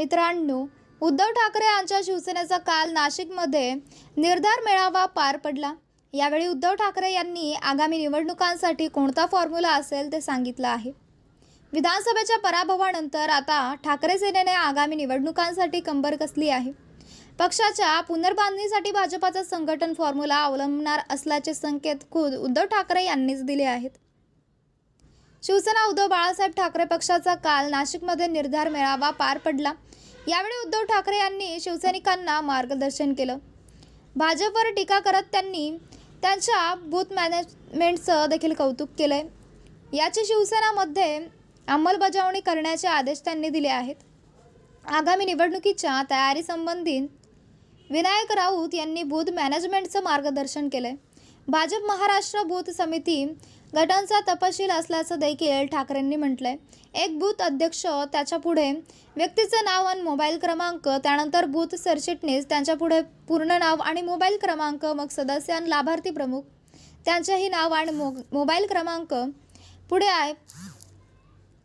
मित्रांनो उद्धव ठाकरे यांच्या शिवसेनेचा काल नाशिकमध्ये निर्धार मेळावा पार पडला. यावेळी उद्धव ठाकरे यांनी आगामी निवडणुकांसाठी कोणता फॉर्म्युला असेल ते सांगितलं आहे. विधानसभेच्या पराभवानंतर आता ठाकरे सेनेने आगामी निवडणुकांसाठी कंबर कसली आहे? पक्षाच्या पुनर्बांधणीसाठी भाजपाचा संघटन फॉर्म्युला अवलंबणार असल्याचे संकेत खुद उद्धव ठाकरे यांनीच दिले आहेत. शिवसेना उद्धव बाळासाहेब ठाकरे पक्षाचा काल नाशिकमध्ये निर्धार मेळावा पार पडला. यावेळी उद्धव ठाकरे यांनी शिवसैनिकांना मार्गदर्शन केलं. भाजपवर टीका करत त्यांनी त्यांच्या बूथ मॅनेजमेंटचं देखील कौतुक केलंय. याची शिवसेनामध्ये अंमलबजावणी करण्याचे आदेश त्यांनी दिले आहेत. आगामी निवडणुकीच्या तयारीसंबंधित विनायक राऊत यांनी बूथ मॅनेजमेंटचं मार्गदर्शन केलंय. भाजप महाराष्ट्र बूथ समिती गटांचा तपशील असल्याचं देखील ठाकरेंनी म्हटलंय. एक बूथ अध्यक्ष त्याच्या पुढे व्यक्तीचं नाव आणि मोबाईल क्रमांक त्यानंतर बूथ सरचिटणीस त्यांच्या पुढे पूर्ण नाव आणि मोबाईल क्रमांक मग सदस्य आणि लाभार्थी प्रमुख त्यांचेही नाव आणि मो मोबाईल क्रमांक पुढे आहे.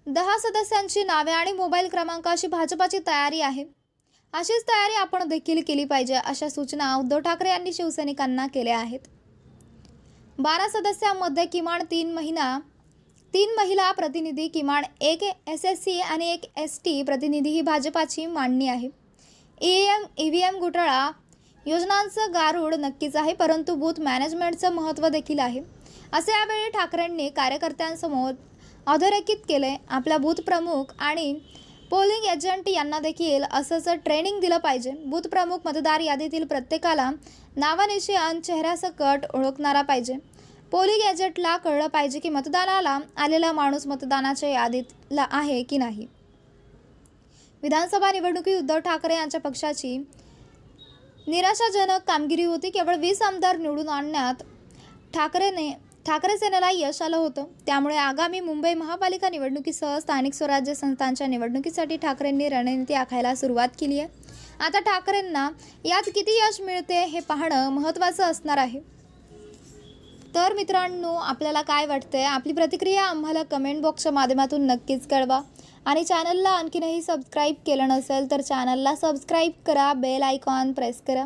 दहा सदस्यांची नावे आणि मोबाईल क्रमांक अशी भाजपाची तयारी आहे. अशीच तयारी आपण देखील केली पाहिजे अशा सूचना उद्धव ठाकरे यांनी शिवसैनिकांना केल्या आहेत. बारा सदस्यांमध्ये किमान तीन महिना तीन महिला प्रतिनिधी किमान एक एस एस सी आणि एक एस टी प्रतिनिधी ही भाजपाची मांडणी आहे. E M E V M घोटाळा योजनांचं गारूड नक्कीच आहे परंतु बूथ मॅनेजमेंटचं महत्त्व देखील आहे. असे यावेळी ठाकरेंनी कार्यकर्त्यांसमोर अधोरेखित केले आपला बूथ प्रमुख आणि पोलिंग एजंट यांना देखील असंच ट्रेनिंग दिलं पाहिजे. बूथ प्रमुख मतदार यादीतील प्रत्येकाला नावानिशी आणि चेहऱ्यासकट ओळखणारा पाहिजे. पोलिंग एजंटला कळलं पाहिजे की मतदानाला आलेला माणूस मतदानाच्या यादीतला आहे की नाही. विधानसभा निवडणुकीत उद्धव ठाकरे यांच्या पक्षाची निराशाजनक कामगिरी होती. केवळ वीस आमदार निवडून आणण्यात ठाकरेने ठाकरे सेनेला यश आलं होतं. त्यामुळे आगामी मुंबई महापालिका निवडणुकीसह स्थानिक स्वराज्य संस्थांच्या निवडणुकीसाठी ठाकरेंनी रणनीती आखायला सुरुवात केली आहे. आता ठाकरेंना यात किती यश मिळते हे पाहणं महत्त्वाचं असणार आहे. तर मित्रांनो आपल्याला काय वाटतंय? आपली प्रतिक्रिया आम्हाला कमेंट बॉक्सच्या माध्यमातून नक्कीच कळवा. आणि चॅनलला आणखीनही सबस्क्राईब केलं नसेल तर चॅनलला सबस्क्राईब करा बेल आयकॉन प्रेस करा.